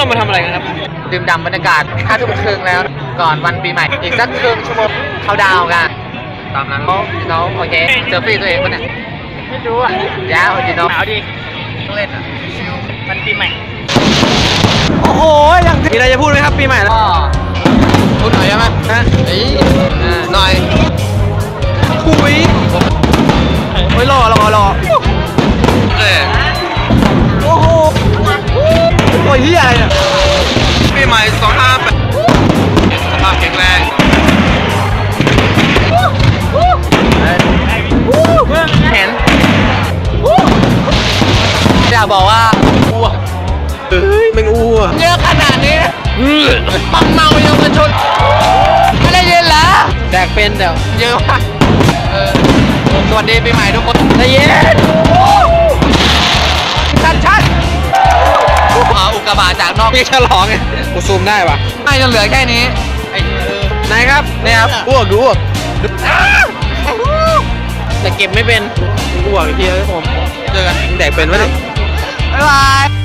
เรามาทำอะไรกันครับ ดื่มด่ำบรรยากาศห้าทุ่มครึ่งแล้วก่อนวันปีใหม่ อีกสักครึ่งชั่วโมงเขาดาวน์กัน ตามนั้นน้องน้องโอเคเซลฟี่ตัวเองปะเนี่ย ไม่รู้อะยาวจริงน้องหนาวดีต้องเล่นอะชิวมันปีใหม่ โอ้โหอย่างมีอะไรจะพูดไหมครับปีใหม่แล้ว ก็ เฮียอะไรเนี่ยปีใหม่สองห้าแปดสภาพแข็งแรงเห็นอยากบอกว่าอ้วกเฮ้ยแมงอูอะเยอะขนาดนี้มังเมาเยาวชนไม่ได้ยินเหรอแดกเป็นเดี๋ยวเยอะมากเออสวัสดีปีใหม่ทุกคนใจเย็น ขออุกกาบาตจากนอกพี่ฉลองไงกูซูมได้ปะไม่จะเหลือแค่นี้ไอ้เออไหนครับเนี่ยครับอ้วกดูอ้วกแต่เก็บไม่เป็นอ้วกอีกทีครับผมเจอกันแดกเป็นวะเนี่ยบ๊ายบาย